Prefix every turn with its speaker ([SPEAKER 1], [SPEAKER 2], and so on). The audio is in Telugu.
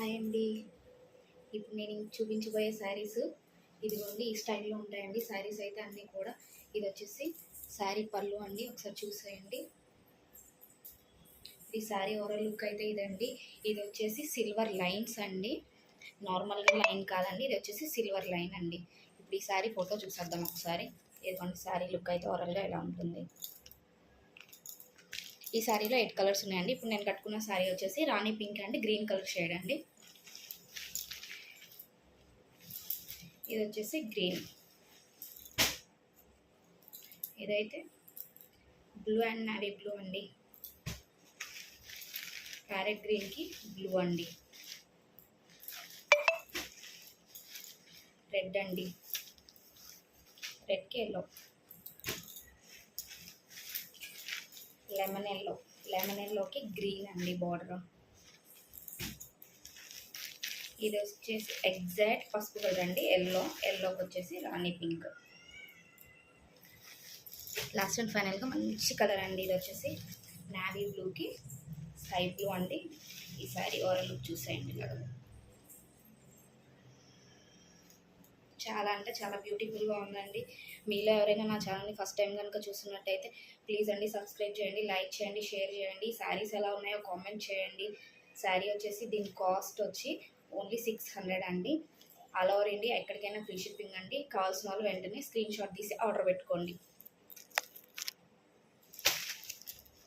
[SPEAKER 1] హాయ్ అండి. ఇప్పుడు నేను చూపించబోయే శారీస్ ఇదిగోండి ఈ స్టైల్లో ఉంటాయండి. శారీస్ అయితే అన్నీ కూడా. ఇది వచ్చేసి శారీ పళ్ళు అండి. ఒకసారి చూసేయండి. ఈ శారీ ఓవరాల్ లుక్ అయితే ఇదండి. ఇది వచ్చేసి సిల్వర్ లైన్స్ అండి. నార్మల్గా లైన్ కాదండి. ఇది వచ్చేసి సిల్వర్ లైన్ అండి. ఇప్పుడు ఈ శారీ ఫోటో చూసేద్దాం ఒకసారి. ఇదిగోండి శారీ లుక్ అయితే ఓవరాల్గా ఎలా ఉంటుంది. ఈ శారీలో ఎయిట్ కలర్స్ ఉన్నాయండి. ఇప్పుడు నేను కట్టుకున్న శారీ వచ్చేసి రాణి పింక్ అండి గ్రీన్ కలర్ షేడ్ అండి. ఇది వచ్చేసి గ్రీన్. ఇదైతే బ్లూ అండ్ నావీ బ్లూ అండి. ప్యారెట్ గ్రీన్కి బ్లూ అండి. రెడ్ అండి. రెడ్కి ఎల్లో. లెమన్ ఎల్లో లెమన్ ఎల్లోకి గ్రీన్ అండి బార్డర్. ఇది వచ్చేసి ఎగ్జాక్ట్ పసుపు కలర్ అండి ఎల్లో ఎల్లోకి వచ్చేసి రాణి పింక్. లాస్ట్ అండ్ ఫైనల్గా మంచి కలర్ అండి ఇది వచ్చేసి నావీ బ్లూకి స్కై బ్లూ అండి. ఈ శారీ ఓవరాల్ లుక్ చూసేయండి ఇలా చాలా అంటే చాలా బ్యూటిఫుల్గా ఉందండి. మీలో ఎవరైనా నా ఛానల్ని ఫస్ట్ టైం కనుక చూస్తున్నట్టయితే ప్లీజ్ అండి సబ్స్క్రైబ్ చేయండి లైక్ చేయండి షేర్ చేయండి. శారీస్ ఎలా ఉన్నాయో కామెంట్ చేయండి. శారీ వచ్చేసి దీని కాస్ట్ వచ్చి ఓన్లీ సిక్స్ హండ్రెడ్ అండి. ఆల్ ఓవర్ ఇండియా ఎక్కడికైనా ఫ్రీ షిప్పింగ్ అండి. కావాల్సిన వాళ్ళు వెంటనే స్క్రీన్ షాట్ తీసి ఆర్డర్ పెట్టుకోండి.